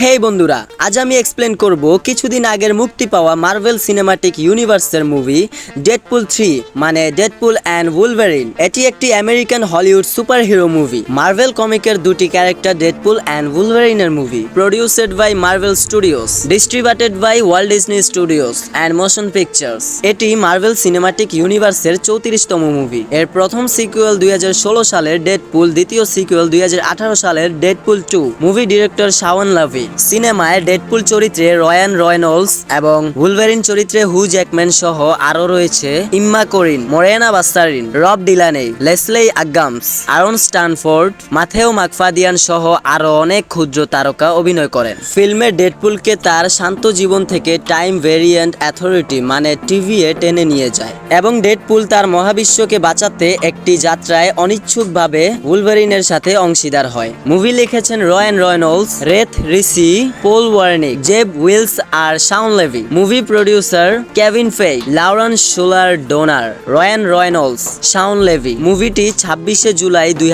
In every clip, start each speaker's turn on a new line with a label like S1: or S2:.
S1: হেই বন্ধুরা, আজ আমি এক্সপ্লেন করব কিছুদিন আগের মুক্তি পাওয়া মার্ভেল সিনেমাটিক ইউনিভার্সের মুভি ডেডপুল থ্রি মানে ডেডপুল অ্যান্ড উলভারিন এটি একটি American Hollywood superhero movie Marvel কমিকের দুটি character Deadpool and উলভারিনের movie produced by Marvel Studios distributed by world Disney Studios and motion pictures এটি মার্ভেল সিনেমাটিক ইউনিভার্সের চৌত্রিশতম movie এর প্রথম সিকুয়েল দুই হাজার ষোলো সালের ডেডপুল দ্বিতীয় সিকুয়েল দুই হাজার আঠারো সালের Deadpool two movie director Shawn Levy সিনেমায় ডেডপুল চরিত্রে রয়ান রয়নলস এবং উলভেরিন চরিত্রে হু জ্যাকম্যান সহ আরও রয়েছে ইম্মা করিন, মোরেনা বাস্তারিন, রব ডিলানে লেসলেই আগামস, আরন স্টানফোর্ড, মাথেও মাকফাদিয়ান সহ আরও অনেক ক্ষুদ্র তারকা অভিনয় করেন। ফিল্মে ডেডপুলকে তার শান্ত জীবন থেকে টাইম ভেরিয়েন্ট অ্যাথরিটি মানে টিভিএ টেনে নিয়ে যায় এবং ডেডপুল তার মহাবিশ্বকে বাঁচাতে একটি যাত্রায় অনিচ্ছুকভাবে উলভারিনের সাথে অংশীদার হয়। মুভি লিখেছেন Ryan Reynolds, Rhett Reese Paul Wernick Zeb Wells আর Shawn Levy movie producer Kevin Feige Lauren Shuler Donner Ryan Reynolds Shawn Levy মুভিটি ছাব্বিশে জুলাই দুই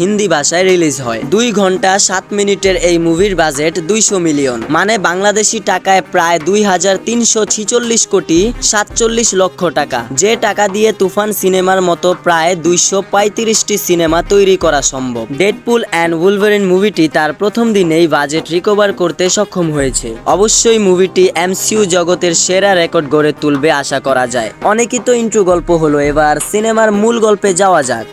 S1: হিন্দি ভাষায় রিলিজ হয়। দুই ঘণ্টা সাত মিনিটের এই মুভির বাজেট দুইশো মিলিয়ন মানে বাংলাদেশি টাকায় প্রায় দুই হাজার তিনশো ছিচল্লিশ কোটি সাতচল্লিশ লক্ষ টাকা। যে টাকা দিয়ে তুফান সিনেমার মতো প্রায় দুইশো পঁয়ত্রিশটি সিনেমা তৈরি করা সম্ভব। ডেডপুল অ্যান্ড উলভারিন মুভিটি তার প্রথম দিনেই বাজেট রিকভার করতে সক্ষম হয়েছে। অবশ্যই মুভিটি এমসিউ জগতের সেরা রেকর্ড গড়ে তুলবে আশা করা যায়। অনেকই তো ইন্ট্রু গল্প হলো, এবার সিনেমার মূল গল্পে যাওয়া যাক।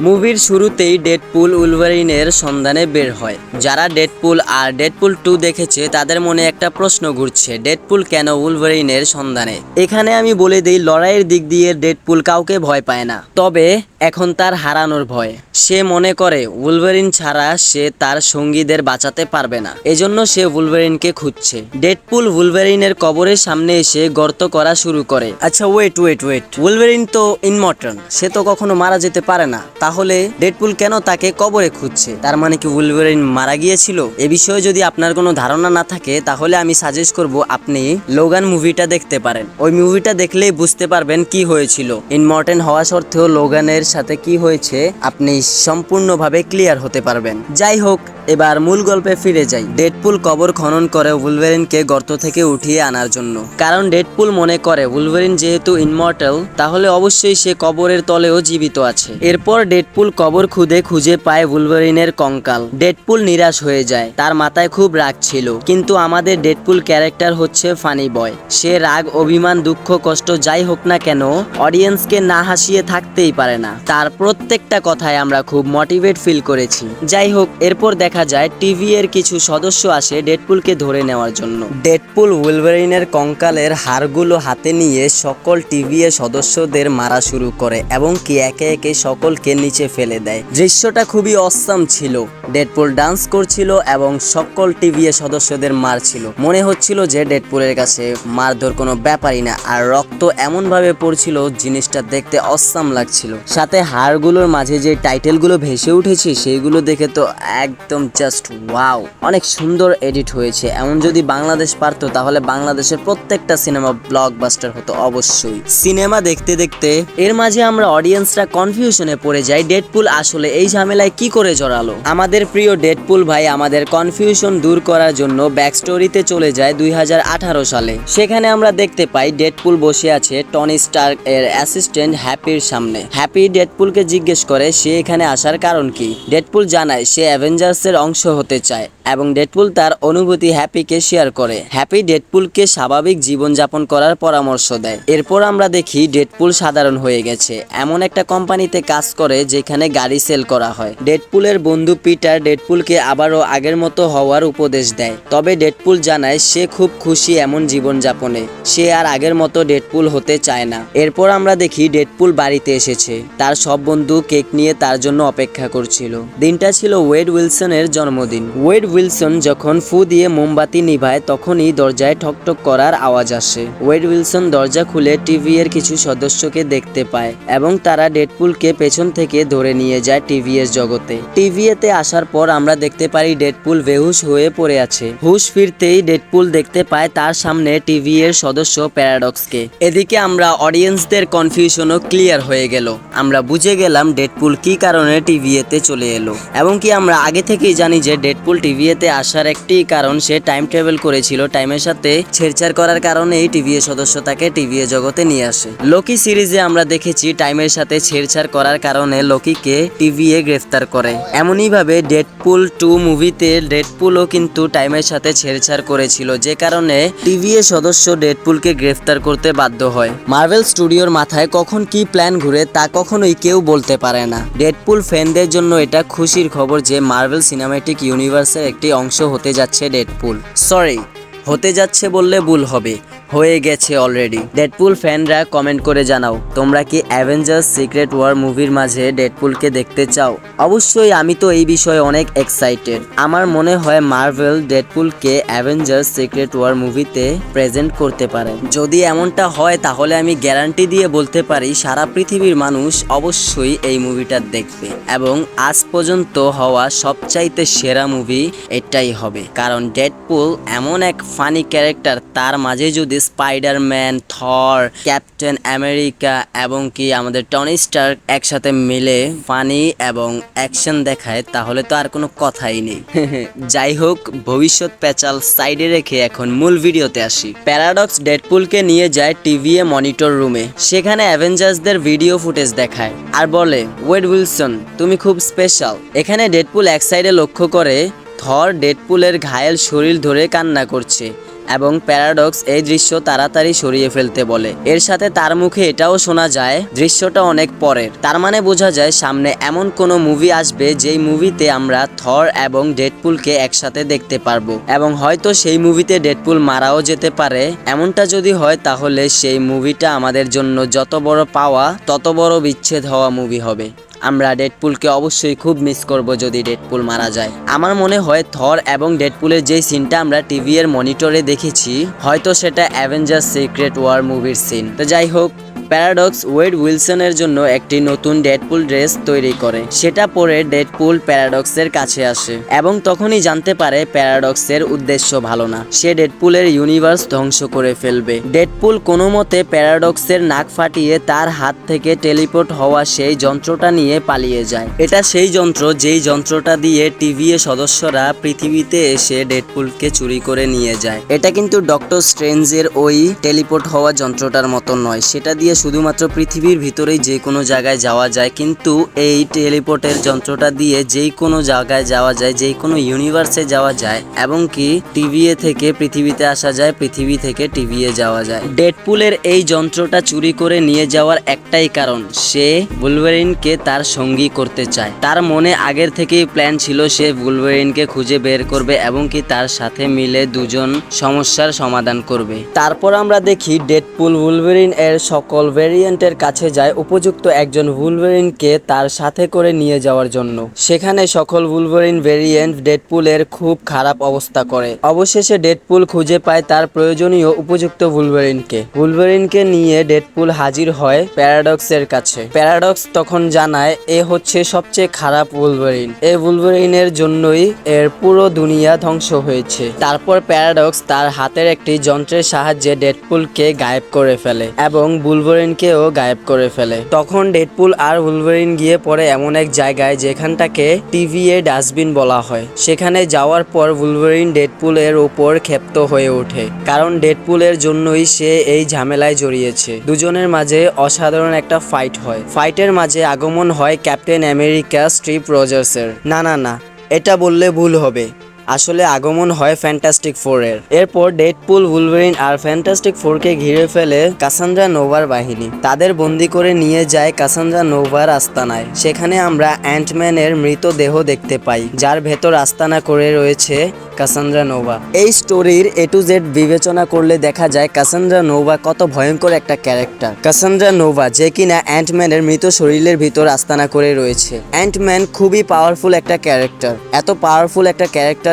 S1: মুভির শুরুতেই ডেডপুল উলভারিনের সন্ধানে বের হয়। যারা ডেডপুল আর ডেডপুল টু দেখেছে, তাদের মনে একটা প্রশ্ন ঘুরছে, ডেডপুল কেন উলভারিনের সন্ধানে? এখানে আমি বলে দিই, লড়াইয়ের দিক দিয়ে ডেডপুল কাউকে ভয় পায় না। তবে এখন তার হারানোর ভয়। সে মনে করে, উলভারিন ছাড়া সে তার সঙ্গীদের বাঁচাতে পারবে না। এজন্য সে উলভারিনকে খুঁজছে। ডেডপুল উলভারিনের কবরের সামনে এসে গর্ত করা শুরু করে। আচ্ছা ওয়েট ওয়েট ওয়েট উলভারিন তো ইনমর্টন সে তো কখনো মারা যেতে পারে না। তাহলে ডেডপুল কেন তাকে কবরে খুঁজছে? তার মানে কি উলভারিন মারা গিয়েছিল? এ বিষয়ে যদি আপনার কোনো ধারণা না থাকে, তাহলে আমি সাজেস্ট করব আপনি লোগান মুভিটা দেখতে পারেন। ওই মুভিটা দেখলেই বুঝতে পারবেন কি হয়েছিল। ইনমর্টেন হওয়া সত্ত্বেও লোগানের সাথে কি হয়েছে, আপনি সম্পূর্ণভাবে ক্লিয়ার হতে পারবেন। যাই হোক, এবার মূল গল্পে ফিরে যাই। ডেডপুল কবর খনন করে উলভেরিনকে গর্ত থেকে উঠিয়ে আনার জন্য। কারণ ডেডপুল মনে করে, উলভেরিন যেহেতু ইনমর্টাল তাহলে অবশ্যই সে কবরের তলেও জীবিত আছে। এরপর ডেডপুল কবর খুদে খুঁজে পায় উলভেরিনের কঙ্কাল। ডেডপুল নিরাশ হয়ে যায়, তার মাথায় খুব রাগ ছিল। কিন্তু আমাদের ডেডপুল ক্যারেক্টার হচ্ছে ফানি বয়। সে রাগ, অভিমান, দুঃখ, কষ্ট যাই হোক না কেন, অডিয়েন্সকে না হাসিয়ে থাকতেই পারে না। তার প্রত্যেকটা কথায় আমরা খুব মোটিভেট ফিল করেছি। যাই হোক, এরপর দেখা যায় টিভি এর কিছু সদস্য আসে ডেডপুলকে ধরে নেওয়ার জন্য। ডেডপুল উলভারিনের কঙ্কালের হাড়গুলো হাতে নিয়ে সকল টিভি এর সদস্যদের মারা শুরু করে এবং কি একে একে সকলকে নিচে ফেলে দেয়। দৃশ্যটা খুবই অসাম ছিল। ডেডপুল ডান্স করছিল এবং সকল টিভি এর সদস্যদের মারছিল। মনে হচ্ছিল যে ডেডপুলের কাছে মারধর কোনো ব্যাপারই না, আর রক্ত এমন ভাবে পড়ছিল জিনিসটা দেখতে অসাম লাগছিল। সাথে হাড়গুলোর মাঝে যে টাইটেলগুলো ভেসে উঠেছে সেইগুলো দেখে তো একদম জাস্ট ওয়াও অনেক সুন্দর এডিট হয়েছে। এমন যদি বাংলাদেশ পারতো, তাহলে বাংলাদেশের প্রত্যেকটা সিনেমা ব্লকবাস্টার হতো অবশ্যই। সিনেমা দেখতে দেখতে এর মাঝে আমরা অডিয়েন্সরা কনফিউশনে পড়ে যাই ডেডপুল আসলে এই ঝামেলায় কি করে জড়ালো? আমাদের প্রিয় ডেডপুল ভাই আমাদের কনফিউশন দূর করার জন্য ব্যাক স্টোরিতে চলে যায় দুই হাজার আঠারো সালে। সেখানে আমরা দেখতে পাই ডেডপুল বসে আছে টনি স্টার্ক এর অ্যাসিস্ট্যান্ট হ্যাপির সামনে। হ্যাপি ডেডপুলকে জিজ্ঞেস করে, সে এখানে আসার কারণ কি? ডেডপুল জানায়, সে অ্যাভেঞ্জার্সের অংশ হতে চায় এবং ডেডপুল তার অনুভূতি হ্যাপিকে শেয়ার করে। হ্যাপি ডেডপুলকে স্বাভাবিক জীবনযাপন করার পরামর্শ দেয়। এরপর আমরা দেখি ডেডপুল সাধারণ হয়ে গেছে। এমন একটা কোম্পানিতে কাজ করে যেখানে গাড়ি সেল করা হয়। ডেডপুলের বন্ধু পিটার ডেডপুলকে আবারও আগের মতো হওয়ার উপদেশ দেয়। তবে ডেডপুল জানায়, সে খুব খুশি এমন জীবনযাপনে। সে আর আগের মতো ডেডপুল হতে চায় না। এরপর আমরা দেখি ডেডপুল বাড়িতে এসেছে। তার তার সব বন্ধু কেক নিয়ে তার জন্য অপেক্ষা করছিল। দিনটা ছিল ওয়েড উইলসনের জন্মদিন। ওয়েড উইলসন যখন ফু দিয়ে মোমবাতি নিভায়, তখনই দরজায় ঠকঠক করার আওয়াজ আসে। ওয়েড উইলসন দরজা খুলে টিভি এর কিছু সদস্যকে দেখতে পায় এবং তারা ডেডপুলকে পেছন থেকে ধরে নিয়ে যায় টিভি এর জগতে। টিভিএতে আসার পর আমরা দেখতে পারি ডেডপুল বেহুশ হয়ে পড়ে আছে। হুশ ফিরতেই ডেডপুল দেখতে পায় তার সামনে টিভি এর সদস্য প্যারাডক্সকে। এদিকে আমরা অডিয়েন্সদের কনফিউশনও ক্লিয়ার হয়ে গেল। আমরা বুঝে গেলাম ডেডপুল কি কারণে টিভিএতে চলে এলো। এবং কি আমরা আগে থেকেই জানি যে ডেডপুল টিভিএতে আসার একটি কারণ, সে টাইম ট্রাভেল করেছিল। টাইমের সাথে ছেড়ছাড় করার কারণেই টিভিএ সদস্য তাকে টিভিএ জগতে নিয়ে আসে। লোকি সিরিজে আমরা দেখেছি টাইমের সাথে ছেড়ছাড় করার কারণে লোকিকে টিভিএ গ্রেফতার করে। এমনই ভাবে ডেডপুল টু মুভিতে ডেডপুলও কিন্তু টাইমের সাথে ছেড়ছাড় করেছিল, যে কারণে টিভিএ সদস্য ডেডপুলকে গ্রেফতার করতে বাধ্য হয়। মার্ভেল স্টুডিওর মাথায় কখন কি প্ল্যান ঘুরে তা কখনোই কেউ বলতে পারে না। ডেডপুল ফ্যানদের জন্য এটা খুশির খবর যে মার্বেল সিনেমাটিক ইউনিভার্সের একটি অংশ হতে যাচ্ছে ডেডপুল। সরি, হতে যাচ্ছে বললে ভুল হবে। হয়ে গেছে অলরেডি ডেডপুল ফ্যানরা কমেন্ট করে জানাও, তোমরা কি অ্যাভেঞ্জার্স সিক্রেট ওয়ার মুভির মাঝে ডেডপুলকে দেখতে চাও? অবশ্যই আমি তো এই বিষয়ে অনেক এক্সাইটেড আমার মনে হয় মার্ভেল ডেডপুলকে অ্যাভেঞ্জার্স সিক্রেট ওয়ার মুভিতে প্রেজেন্ট করতে পারে। যদি এমনটা হয়, তাহলে আমি গ্যারান্টি দিয়ে বলতে পারি, সারা পৃথিবীর মানুষ অবশ্যই এই মুভিটা দেখবে এবং আজ পর্যন্ত হওয়া সবচাইতে সেরা মুভি এটাই হবে। কারণ ডেডপুল এমন এক ফানি ক্যারেক্টার তার মাঝে যদি স্পাইডারম্যান, থর, ক্যাপ্টেন আমেরিকা এবং কি আমাদের টনি স্টার একসাথে মিলে ফানি এবং অ্যাকশন দেখায়, তাহলে তো আর কোনো কথাই নেই। যাই হোক, ভবিষ্যৎ প্যাচাল সাইডে রেখে এখন মূল ভিডিওতে আসি। প্যারাডক্স ডেডপুলকে নিয়ে যায় টিভিএ মনিটর রুমে। সেখানে অ্যাভেঞ্জার্সদের ভিডিও ফুটেজ দেখায় আর বলে, ওয়েড উইলসন, তুমি খুব স্পেশাল। এখানে ডেডপুল এক সাইডে লক্ষ্য করে, থর ডেডপুলের ঘায়েল শরীর ধরে কান্না করছে। এবং প্যারাডক্স এই দৃশ্য তাড়াতাড়ি সরিয়ে ফেলতে বলে। এর সাথে তার মুখে এটাও শোনা যায়, দৃশ্যটা অনেক পরের। তার মানে বোঝা যায় সামনে এমন কোনো মুভি আসবে যেই মুভিতে আমরা থর এবং ডেডপুলকে একসাথে দেখতে পারব। এবং হয়তো সেই মুভিতে ডেডপুল মারাও যেতে পারে। এমনটা যদি হয় তাহলে সেই মুভিটা আমাদের জন্য যত বড় পাওয়া, তত বড় বিচ্ছেদ হওয়া মুভি হবে। আমরা ডেডপুলকে অবশ্যই খুব মিস করব যদি ডেডপুল মারা যায়। আমার মনে হয় থর এবং ডেডপুলের যে সিনটা আমরা টিভি এর মনিটরে দেখেছি, হয়তো সেটা অ্যাভেঞ্জার সিক্রেট ওয়ার মুভির সিন তো যাই হোক প্যারাডক্স ওয়েড উইলসনের জন্য একটি নতুন ডেডপুল ড্রেস তৈরি করে। সেটা পরে ডেডপুল প্যারাডক্সের কাছে আসে এবং তখনই জানতে পারে প্যারাডক্সের উদ্দেশ্য ভালো না। সে ডেডপুলের ইউনিভার্স ধ্বংস করে ফেলবে। ডেডপুল কোনো মতে প্যারাডক্সের নাক ফাটিয়ে তার হাত থেকে টেলিপোর্ট হওয়া সেই যন্ত্রটা নিয়ে পালিয়ে যায়। এটা সেই যন্ত্র যেই যন্ত্রটা দিয়ে টিভিএ সদস্যরা পৃথিবীতে এসে ডেডপুলকে চুরি করে নিয়ে যায়। এটা কিন্তু ডক্টর স্ট্রেঞ্জের ওই টেলিপোর্ট হওয়া যন্ত্রটার মতো নয়। সেটা দিয়ে শুধুমাত্র পৃথিবীর ভিতরেই যে কোনো জায়গায় যাওয়া যায়, কিন্তু এই টেলিপোর্টের যন্ত্রটা দিয়ে যেই কোনো জায়গায় যাওয়া যায় যেই কোনো ইউনিভার্সে যাওয়া যায়, এবং কি টিভিএ থেকে পৃথিবীতে আসা যায়, পৃথিবী থেকে টিভিএ যাওয়া যায়। ডেডপুলের এই যন্ত্রটা চুরি করে নিয়ে যাওয়ার একটাই কারণ, সে বুলভেরিনকে তার সঙ্গী করতে চায়। তার মনে আগের থেকেই প্ল্যান ছিল, সে বুলভেরিনকে খুঁজে বের করবে এবং কি তার সাথে মিলে দুজন সমস্যার সমাধান করবে। তারপর আমরা দেখি ডেডপুল বুলভেরিন এর সকল ভেরিয়েন্টের কাছে যায় উপযুক্ত একজন বুলভেরিনকে তার সাথে করে নিয়ে যাওয়ার জন্য। সেখানে সকল বুলভেরিন ভেরিয়েন্ট ডেডপুলের খুব খারাপ অবস্থা করে। অবশেষে ডেডপুল খুঁজে পায় তার প্রয়োজনীয় উপযুক্ত বুলভেরিনকে বুলভেরিনকে নিয়ে ডেডপুল হাজির হয় প্যারাডক্সের কাছে। প্যারাডক্স তখন জানায়, এ হচ্ছে সবচেয়ে খারাপ বুলভেরিন এই বুলভেরিনের জন্যই এর পুরো দুনিয়া ধ্বংস হয়েছে। তারপর প্যারাডক্স তার হাতের একটি যন্ত্রের সাহায্যে ডেডপুলকে গায়েব করে ফেলে এবং বুলভেরিনকেও গায়েব করে ফেলে। তখন ডেডপুল আর বুলভেরিন গিয়ে পড়ে এমন এক জায়গায় যেখানটাকে টিভিএ ডাস্টবিন বলা হয়। সেখানে যাওয়ার পর বুলভেরিন ডেডপুলের ওপর ক্ষেপ্ত হয়ে ওঠে। কারণ ডেডপুলের জন্যই সে এই ঝামেলায় জড়িয়েছে। দুজনের মাঝে অসাধারণ একটা ফাইট হয়। ফাইটের মাঝে আগমন হয় ক্যাপ্টেন আমেরিকা স্ট্রিপ রজার্সের। না না না, এটা বললে ভুল হবে। আসলে আগমন হয় ফ্যান্টাস্টিক ফোরের এরপর ডেডপুল উলভারিন আর ফ্যান্টাস্টিক ফোরকে ঘিরে ফেলে কাসান্দ্রা নোভার বাহিনী। তাদের বন্দি করে নিয়ে যায় কাসান্দ্রা নোভার আস্তানায়। সেখানে আমরা অ্যান্টম্যানের মৃতদেহ দেখতে পাই, যার ভেতর আস্তানা করে রয়েছে কাসান্দ্রা নোভা এই স্টোরির এ টু জেড বিবেচনা করলে দেখা যায় কাসান্দ্রা নোভা কত ভয়ঙ্কর একটা ক্যারেক্টার। কাসান্দ্রা নোভা যে কিনা অ্যান্টম্যানের মৃত শরীরের ভিতর আস্তানা করে রয়েছে। অ্যান্টম্যান খুবই পাওয়ারফুল একটা ক্যারেক্টার। এত পাওয়ারফুল একটা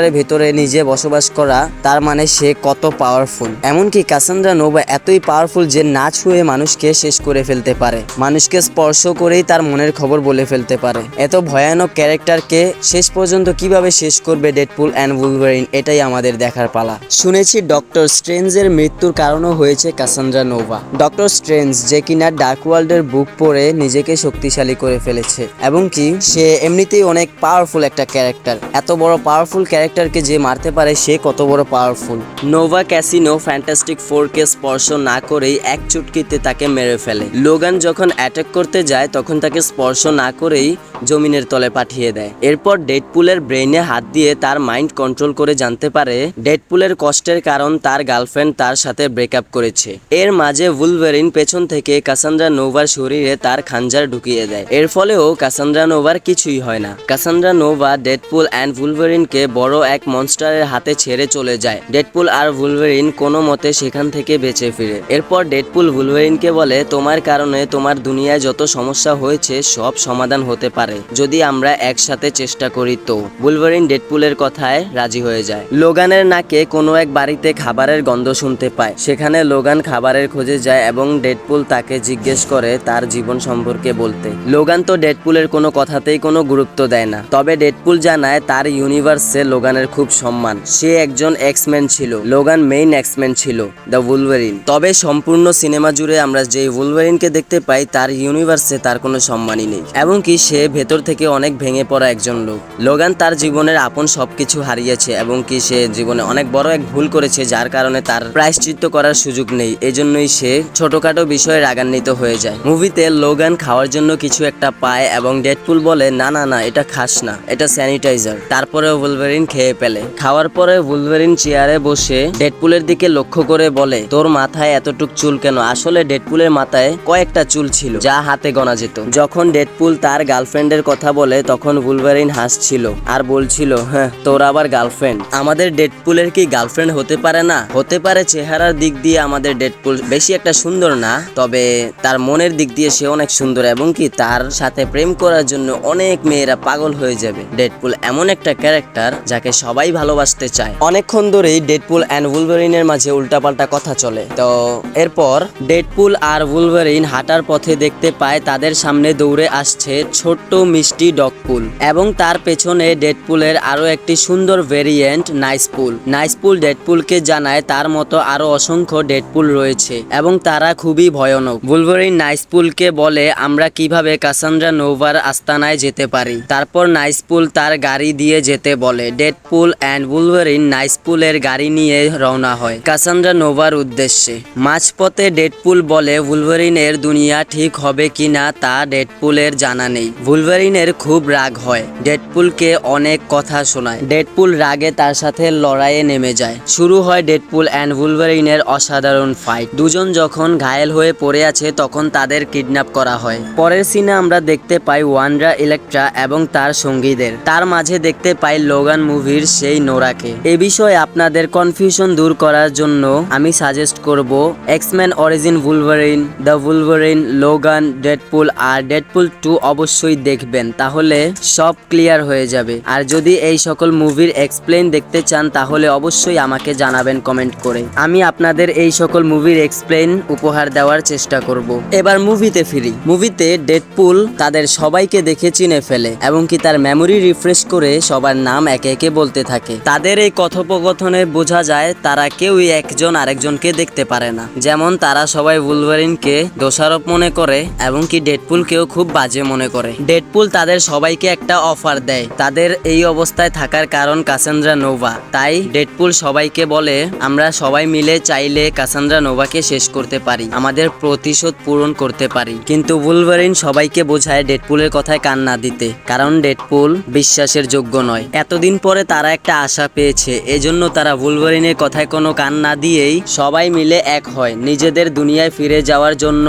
S1: ক্যারেক্টারের ভিতরে নিজে বসবাস করা, তার মানে সে কত পাওয়ারফুল এমনকি কাসান্দ্রা নোভা এতই পাওয়ারফুল যে না ছুঁয়ে মানুষকে শেষ করে ফেলতে পারে। মানুষকে স্পর্শ করেই তার মনের খবর বলে ফেলতে পারে। এত ভয়ানক ক্যারেক্টারকে শেষ পর্যন্ত কীভাবে শেষ করবে ডেডপুল অ্যান্ড উলভারিন এটাই আমাদের দেখার পালা। শুনেছি ডক্টর স্ট্রেঞ্জের মৃত্যুর কারণও হয়েছে কাসান্দ্রা নোভা। ডক্টর স্ট্রেঞ্জ যে কিনা ডার্ক ওয়ার্ল্ডের বুক পড়ে নিজেকে শক্তিশালী করে ফেলেছে, এবং কি সে এমনিতেই অনেক পাওয়ারফুল একটা ক্যারেক্টার। এত বড় পাওয়ারফুল ক্যারেক্টারকে যে মারতে পারে, সে কত বড় পাওয়ারফুল নোভা ক্যাসিনো ফ্যান্টাস্টিক ফোরকে স্পর্শ না করেই এক চুটকিতে তাকে মেরে ফেলে। লোগান যখন অ্যাটাক করতে যায়, তখন তাকে স্পর্শ না করেই জমিনের তলে পাঠিয়ে দেয়। এরপর ডেডপুলের ব্রেইনে হাত দিয়ে তার মাইন্ড কন্ট্রোল করে জানতে পারে ডেডপুলের কষ্টের কারণ তার গার্লফ্রেন্ড তার সাথে ব্রেকআপ করেছে। এর মাঝে ভুলভেরিন পেছন থেকে কাসান্দ্রা নোভার শরীরে তার খাঞ্জার ঢুকিয়ে দেয়। এর ফলেও কাসান্দ্রা নোভার কিছুই হয় না। কাসান্দ্রা নোভা ডেডপুল অ্যান্ড উলভেরিনকে বড় এক মনস্টারের হাতে ছেড়ে চলে যায়। ডেডপুল আর উলভেরিন কোনো মতে সেখান থেকে বেঁচে ফিরে। এরপর ডেডপুল উলভেরিনকে বলে, তোমার কারণে তোমার দুনিয়ায় যত সমস্যা হয়েছে, সব সমাধান হতে পারে। যদি আমরা একসাথে চেষ্টা করি তো। বুলভারিন ডেডপুলের কথায় রাজি হয়ে যায়। লোগানের নাকে কোনো এক বাড়িতে খাবারের গন্ধ শুনতে পায়। সেখানে লোগান খাবারের খোঁজে যায় এবং ডেডপুল তাকে জিজ্ঞেস করে তার জীবন সম্পর্কে বলতে। লোগান তো ডেডপুলের কোনো কথাতেই কোনো গুরুত্ব দেয় না। তবে ডেডপুল জানায়, তার ইউনিভার্সে লোগানের খুব সম্মান। সে একজন এক্সম্যান ছিল, লোগান মেইন এক্সম্যান ছিল দ্য উলভারিন তবে সম্পূর্ণ সিনেমা জুড়ে আমরা যে উলভারিনকে দেখতে পাই, তার ইউনিভার্সে তার কোনো সম্মানই নেই। এবং কি সে ভেতর থেকে অনেক ভেঙে পড়া একজন লোক। লোগান তার জীবনের আপন সবকিছু হারিয়েছে এবং কি সে জীবনে অনেক বড় এক ভুল করেছে, যার কারণে তার প্রায়শ্চিত্ত করার সুযোগ নেই। এজন্যই সে ছোটখাটো বিষয়ে রাগান্বিত হয়ে যায়। মুভিতে লোগান খাওয়ার জন্য কিছু একটা পায় এবং ডেডপুল বলে, না না না, এটা খাস না, এটা স্যানিটাইজার তারপরে উলভেরিন খেয়ে ফেলে খাওয়ার পরে উলভেরিন চেয়ারে বসে ডেডপুলের দিকে লক্ষ্য করে বলে, তোর মাথায় এতটুক চুল কেন? আসলে ডেডপুলের মাথায় কয়েকটা চুল ছিল, যা হাতে গোনা যেত। যখন ডেডপুল তার গার্লফ্রেন্ডের কথা বলে, তখন উলভারিন হাসছিল আর বলছিল হ্যাঁ তোর আবার গার্লফ্রেন্ড। আমাদের ডেডপুলের কি গার্লফ্রেন্ড হতে পারে না? হতে পারে চেহারার দিক দিয়ে আমাদের ডেডপুল বেশি একটা সুন্দর না, তবে তার মনের দিক দিয়ে সে অনেক সুন্দর এবং কি তার সাথে প্রেম করার জন্য অনেক মেয়েরা পাগল হয়ে যাবে। ডেডপুল এমন একটা ক্যারেক্টার যাকে সবাই ভালোবাসতে চায়। অনেকক্ষণ ধরেই ডেডপুল অ্যান্ড উলভারিনের মাঝে উল্টাপাল্টা কথা চলে। তো এরপর ডেডপুল আর উলভারিন হাঁটার পথে দেখতে পায় তাদের সামনে দৌড়ে আসছে ছোট্ট মিষ্টি ডগপুল এবং তার পেছনে ডেডপুলের আরও একটি সুন্দর ভেরিয়েন্ট নাইসপুল নাইসপুল ডেডপুলকে জানায় তার মতো আরও অসংখ্য ডেডপুল রয়েছে এবং তারা খুবই ভয়ানক। বুলভারিন নাইসপুলকে বলে, আমরা কীভাবে কাসান্দ্রা নোভার আস্তানায় যেতে পারি? তারপর নাইসপুল তার গাড়ি দিয়ে যেতে বলে। ডেডপুল অ্যান্ড বুলভারিন নাইসপুলের গাড়ি নিয়ে রওনা হয়। কাসান্দ্রা নোভার উদ্দেশ্যে। মাঝপথে ডেডপুল বলে বুলভারিনের দুনিয়া ঠিক হবে কিনা তা ডেডপুলের জানা নেই। বুলভারিনের খুব রাগ হয়। ডেডপুলকে অনেক কথা শোনায়। ডেডপুল রাগে তার সাথে লড়াইয়ে নেমে যায়। শুরু হয় ডেডপুল অ্যান্ড বুলভারিনের অসাধারণ ফাইট দুজন যখন ঘায়েল হয়ে পড়ে আছে তখন তাদের কিডন্যাপ করা হয়। পরের সিনে আমরা দেখতে পাই ওয়ান্ড্রা ইলেকট্রা এবং তার সঙ্গীদের। তার মাঝে দেখতে পাই লোগান মুভির সেই নোরাকে। এ বিষয়ে আপনাদের কনফিউশন দূর করার জন্য আমি সাজেস্ট করব X Men origin Wolverine the Wolverine Logan Deadpool R Deadpool two অবশ্যই দেখবেন, তাহলে সব ক্লিয়ার হয়ে যাবে। আর যদি এই সকল মুভির এক্সপ্লেন দেখতে চান, তাহলে অবশ্যই আমাকে জানাবেন কমেন্ট করে। আমি আপনাদের এই সকল মুভির এক্সপ্লেন উপহার দেওয়ার চেষ্টা করব। এবার মুভিতে ফিরি। মুভিতে ডেডপুল তাদের সবাইকে দেখে চিনে ফেলে, এবং কি তার মেমোরি রিফ্রেশ করে সবার নাম একে একে বলতে থাকে। তাদের এই কথোপকথনে বোঝা যায়, তারা কেউই একজন আরেকজনকে দেখতে পারে না। যেমন তারা সবাই বুলভারিনকে দোষারোপ মনে করে এবং কি ডেডপুলকেও খুব বাজে মনে করে। ডেডপুল তাদের সবাইকে একটা অফার দেয়। তাদের এই অবস্থায় থাকার কারণ কাসান্দ্রা নোভা। তাই ডেডপুল সবাইকে বলে, আমরা সবাই মিলে চাইলে কাসান্দ্রা নোভাকে শেষ করতে পারি। আমাদের প্রতিশোধ পূরণ করতে পারি। কিন্তু বুলভারিন সবাইকে বোঝায় ডেডপুলের কথায় কান না দিতে। কারণ ডেডপুল বিশ্বাসের যোগ্য নয়। এতদিন পরে তারা একটা আশা পেয়েছে। এজন্য তারা বুলভারিনের কথায় কোনো কান না দিয়েই সবাই মিলে এক হয়। নিজেদের দুনিয়ায় ফিরে যাওয়ার জন্য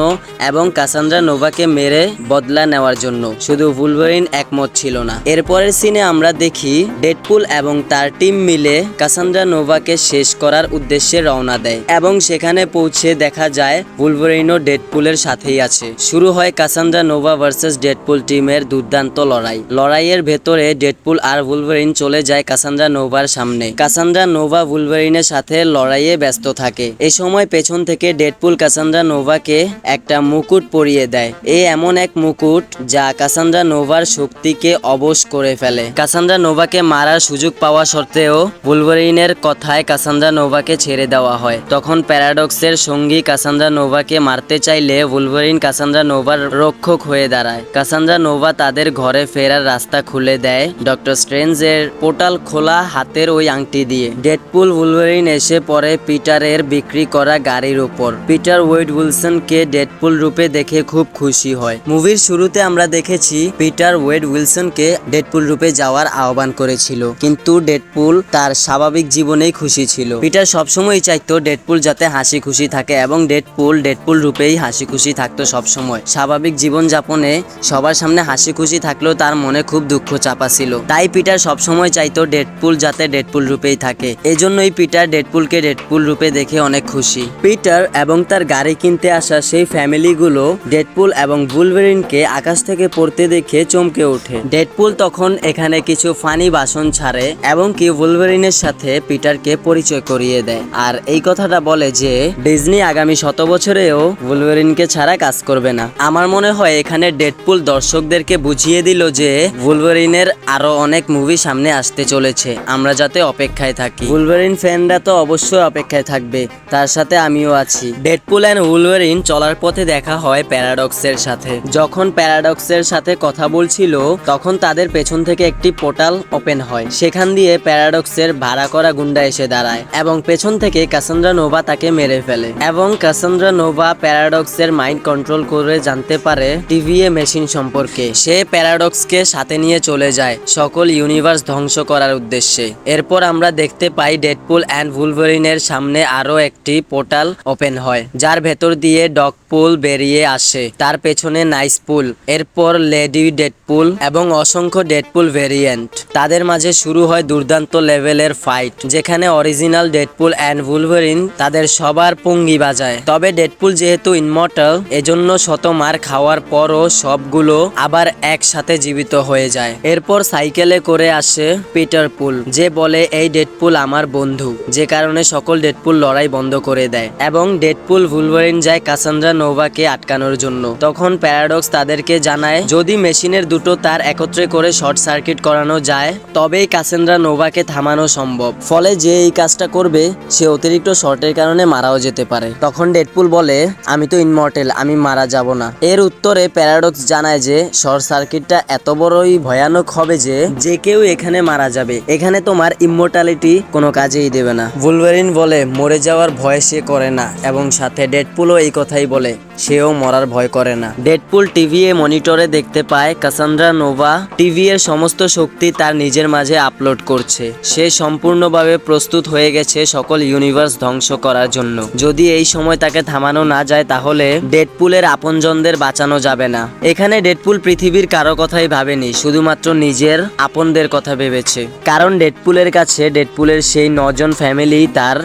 S1: এবং কাসান্দ্রা নোভাকে মেরে বদলা নেওয়ার জন্য। শুধু বুলভারিন একমত ছিল না। এরপরের সিনে আমরা দেখি ডেডপুল এবং তার টিম মিলে কাসান্দ্রা নোভাকে শেষ করার উদ্দেশ্যে রওনা দেয় এবং সেখানে পৌঁছে দেখা যায় উলভারিনও ডেডপুলের সাথেই আছে। শুরু হয় কাসান্দ্রা নোভা ভার্সেস ডেডপুল টিমের দুর্দান্ত লড়াই। লড়াইয়ের ভেতরে ডেডপুল আর উলভারিন চলে যায় কাসান্দ্রা নোভার সামনে। কাসান্দ্রা নোভা উলভারিনের সাথে লড়াইয়ে ব্যস্ত থাকে। এ সময় পেছন থেকে ডেডপুল কাসান্দ্রা নোভাকে একটা মুকুট পরিয়ে দেয়। এ এমন এক মুকুট যা কাসান্দ্রা নোভার শক্তিকে অবশ করে ফেলে। কাসান্দ্রা নোভাকে মারার সুযোগ পাওয়া সত্ত্বেও বুলভারিনের কথায় কাসান্দ্রা নোভাকে ছেড়ে দেওয়া হয়। তখন প্যারাডক্সের সঙ্গী কাসান্দ্রা নোভাকে মারতে চাইলে বুলভারিন কাসান্দ্রা নোভার রক্ষক হয়ে দাঁড়ায়। কাসান্দ্রা নোভা তাদের ঘরে ফেরার রাস্তা খুলে দেয় ডক্টর স্ট্রেঞ্জের পোর্টাল খোলা হাতের ওই আংটি দিয়ে। ডেডপুল উলভারিন এসে পড়ে পিটারের বিক্রি করা গাড়ির উপর পিটার ওয়েড উইলসনকে ডেডপুল রূপে দেখে খুব খুশি হয়। মুভির শুরুতে আমরা দেখেছি, পিটার ওয়েড উইলসনকে ডেডপুল রূপে যাওয়ার আহ্বান করেছিল। কিন্তু ডেডপুল তার স্বাভাবিক জীবনেই খুশি ছিল। পিটার সবসময় চাইতো ডেডপুল যাতে হাসি খুশি থাকে এবং ডেডপুল ডেডপুল রূপেই হাসি খুশি থাকতো সবসময়। স্বাভাবিক জীবন যাপনে সবার সামনে হাসি খুশি থাকলেও তার মনে খুব দুঃখ চাপা ছিল। তাই পিটার সবসময় চাইতো ডেডপুল যাতে ডেডপুল রূপেই থাকে। এজন্যই পিটার ডেডপুলকে ডেডপুল রূপে দেখে অনেক খুশি। পিটার এবং তার গাড়ি কিনতে আসা সেই ফ্যামিলিগুলো ডেডপুল এবং বুলভেরিনকে আকাশ থেকে পড়তে দেখে চমকে ওঠে। ডেডপুল তখন এখানে কিছু ফানি বাসন ছাড়ে এবং কি বুলভেরিনের সাথে পিটারকে পরিচয় করিয়ে দেয়। আর এই কথাটা বলে যে, ডিজনি আগামী শত বছরেও বুলভেরিনকে ছাড়া কাজ করবে না। আমার মনে হয় এখানে ডেডপুল দর্শকদেরকে বুঝিয়ে দিল যে বুলভেরিনের আরও অনেক মুভি সামনে আসতে চলেছে, আমরা যাতে অপেক্ষায় থাকি। বুলভেরিন ফ্যানরা তো অবশ্যই অপেক্ষায় থাকবে, তার সাথে আমিও আছি। ডেডপুল অ্যান্ড উলভারিন চলার পথে দেখা হয় প্যারাডক্সের সাথে। যখন প্যারাডক্সের সাথে কথা বলছিল, তখন তাদের পেছন থেকে একটি পোর্টাল ওপেন হয়। সেখান দিয়ে প্যারাডক্সের ভাড়া করা গুন্ডা এসে দাঁড়ায় এবং পেছন থেকে কাসান্দ্রা নোভা তাকে মেরে ফেলে। এবং কাসান্দ্রা নোভা প্যারাডক্সের মাইন্ড কন্ট্রোল করে জানতে পারে টিভিএ মেশিন সম্পর্কে। সে প্যারাডক্সকে সাথে নিয়ে চলে যায়। সকল ইউনিভার্স ধ্বংস করার উদ্দেশ্যে। এরপর আমরা দেখতে পাই ডেডপুল অ্যান্ড ভুলভেরিনের সামনে আরও একটি পোর্টাল ওপেন হয়, যার ভেতর দিয়ে ডগপুল বেরিয়ে আসে। তার পেছনে নাইস পুল, এরপর লেডি ডেডপুল এবং অসংখ্য ডেডপুল ভেরিয়েন্ট। তাদের মাঝে শুরু হয় দুর্দান্ত লেভেলের ফাইট, যেখানে অরিজিনাল ডেডপুল অ্যান্ড ভুলভেরিন তাদের সবার পঙ্গি বাজায়। তবে ডেডপুল যেহেতু ইনমর্টাল এজন্য শত মার খাওয়ার পরও সবগুলো আবার একসাথে জীবিত হয়ে যায়। এরপর সাইকেলে করে আসে পিটার পুল যে বলে এই ডেডপুল আমার বন্ধু, যে কারণে সকল ডেডপুল লড়াই বন্ধ করে দেয়, এবং ডেডপুল ভুলভারিন যায় কাসান্দ্রা নোভাকে আটকানোর জন্য। তখন প্যারাডক্স তাদেরকে জানায়, যদি মেশিনের দুটো তার একত্রে করে শর্ট সার্কিট করানো যায়, তবেই কাসেন্দ্রা নোভাকে থামানো সম্ভব। ফলে যে এই কাজটা করবে, সে অতিরিক্ত শর্টের কারণে মারাও যেতে পারে। তখন ডেডপুল বলে, আমি তো ইনমর্টেল আমি মারা যাব না। এর উত্তরে প্যারাডক্স জানায় যে, শর্ট সার্কিটটা এত বড়ই ভয়ানক হবে যে যে কেউ এখানে মারা যাবে। এখানে তোমার ইমমোর্টালিটি কোনো কাজেই দেবে না। ভুলভারিন বলে, মরে যাওয়ার ভয় সে করে না। এবং সাথে ডেডপুলও এই কথাই বলে, সেও মরার ভয় করে না। ডেডপুল টিভি এ মনিটরে দেখতে পায় কাসান্দ্রা নোভা টিভি এর সমস্ত শক্তি তার নিজের মাঝে আপলোড করছে। সে সম্পূর্ণভাবে প্রস্তুত হয়ে গেছে সকল ইউনিভার্স ধ্বংস করার জন্য। যদি এই সময় তাকে থামানো না যায়, তাহলে ডেডপুলের আপনজনদের বাঁচানো যাবে না। এখানে ডেডপুল পৃথিবীর কারও কথাই ভাবেনি, শুধুমাত্র নিজের আপনদের কথা ভেবেছে। কারণ ডেডপুলের কাছে ডেডপুলের সেই নজন ফ্যামিলি তার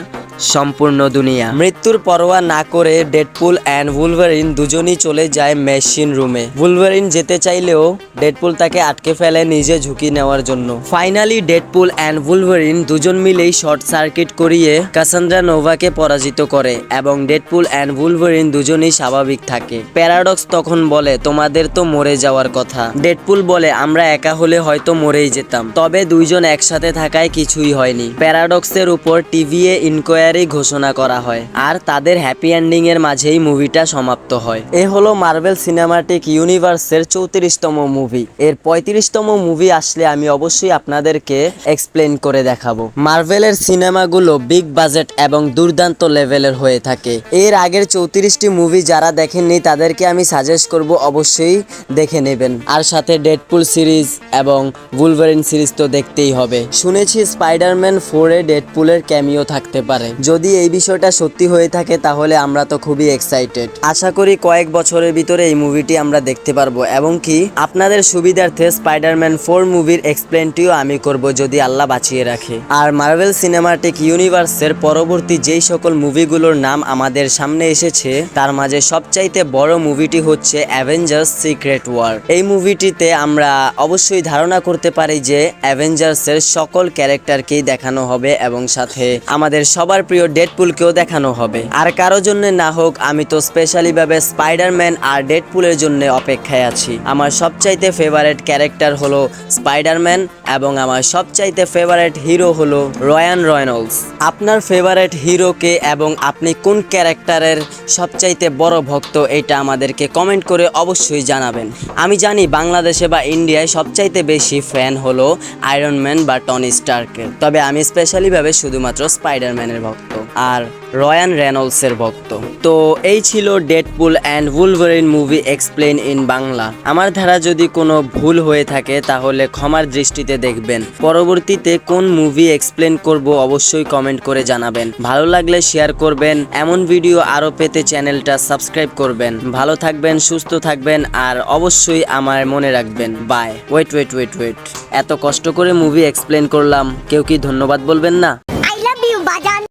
S1: সম্পূর্ণ দুনিয়া। মৃত্যুর পরোয়া না করে ডেডপুল অ্যান্ড উলভারিন দুজনই চলে যায় মেশিন রুমে। উলভারিন যেতে চাইলেও ডেডপুল তাকে আটকে ফেলে নিজে ঝুঁকি নেওয়ার জন্য। ফাইনালি ডেডপুল অ্যান্ড উলভারিন দুজন মিলেই শর্ট সার্কিট করিয়ে কাসান্দ্রা নোভাকে পরাজিত করে এবং ডেডপুল অ্যান্ড উলভারিন দুজনই স্বাভাবিক থাকে। প্যারাডক্স তখন বলে, তোমাদের তো মরে যাওয়ার কথা। ডেডপুল বলে, আমরা একা হলে হয়তো মরেই যেতাম, তবে দুইজন একসাথে থাকায় কিছুই হয়নি। প্যারাডক্সের উপর টিভিএ ইনকোয়ারি ঘোষণা করা হয়। আর তাদের হ্যাপি এন্ডিং এর মাঝেই মুভিটা সমাপ্ত হয়। এ হলো মার্বেল সিনেমাটিক ইউনিভার্সের চৌত্রিশতম মুভি এর পঁয়ত্রিশতম মুভি আসলে আমি অবশ্যই আপনাদেরকে এক্সপ্লেন করে দেখাবো। মার্ভেলের সিনেমাগুলো বিগ বাজেট এবং দুর্দান্ত লেভেলের হয়ে থাকে। এর আগের চৌত্রিশটি মুভি যারা দেখেননি, তাদেরকে আমি সাজেস্ট করব অবশ্যই দেখে নেবেন। আর সাথে ডেডপুল সিরিজ এবং বুলভারিন সিরিজ তো দেখতেই হবে। শুনেছি স্পাইডারম্যান ফোরে ডেডপুলের ক্যামিও থাকতে পারে। যদি এই বিষয়টা সত্যি হয়ে থাকে, তাহলে আমরা তো খুবই এক্সাইটেড আশা করি কয়েক বছরের ভিতরে এই মুভিটি আমরা দেখতে পারব। এবং কি, আপনাদের সুবিধার্থে স্পাইডারম্যান ফোর মুভির এক্সপ্লেনটিও আমি করব যদি আল্লাহ বাঁচিয়ে রাখে। আর মার্ভেল সিনেমাটিক ইউনিভার্সের পরবর্তী যেই সকল মুভিগুলোর নাম আমাদের সামনে এসেছে, তার মাঝে সবচাইতে বড় মুভিটি হচ্ছে অ্যাভেঞ্জার্স সিক্রেট ওয়ার এই মুভিটিতে আমরা অবশ্যই ধারণা করতে পারি যে অ্যাভেঞ্জার্সের সকল ক্যারেক্টারকেই দেখানো হবে এবং সাথে আমাদের সবার প্রিয় ডেডপুলকেও দেখানো হবে। আর কারও জন্য না হোক, আমি তো স্পেশালি ভাবে স্পাইডারম্যান আর ডেডপুলের জন্য অপেক্ষায় আছি। আমার সবচাইতে ফেভারেট ক্যারেক্টার হলো স্পাইডারম্যান এবং আমার সবচাইতে ফেভারেট হিরো হলো রয়ান রয়নলস আপনার ফেভারেট হিরোকে এবং আপনি কোন ক্যারেক্টারের সবচাইতে বড় ভক্ত, এটা আমাদেরকে কমেন্ট করে অবশ্যই জানাবেন। আমি জানি বাংলাদেশে বা ইন্ডিয়ায় সবচাইতে বেশি ফ্যান হলো আয়রন ম্যান বা টনি স্টার্কের তবে আমি স্পেশালি ভাবে শুধুমাত্র স্পাইডারম্যানের ভক্ত। আর রয়ান রেনল্ডসের ভক্ত। তো এই ছিল Deadpool and Wolverine movie explain in Bangla আমার ধারা যদি কোনো ভুল হয়ে থাকে, তাহলে ক্ষমার দৃষ্টিতে দেখবেন। পরবর্তীতে কোন মুভি এক্সপ্লেন করব অবশ্যই কমেন্ট করে জানাবেন। ভালো লাগলে শেয়ার করবেন। এমন ভিডিও আরও পেতে চ্যানেলটা সাবস্ক্রাইব করবেন। ভালো থাকবেন, সুস্থ থাকবেন, আর অবশ্যই আমার মনে রাখবেন। Bye wait wait wait wait এত কষ্ট করে মুভি এক্সপ্লেন করলাম। কেউ কি ধন্যবাদ বলবেন না?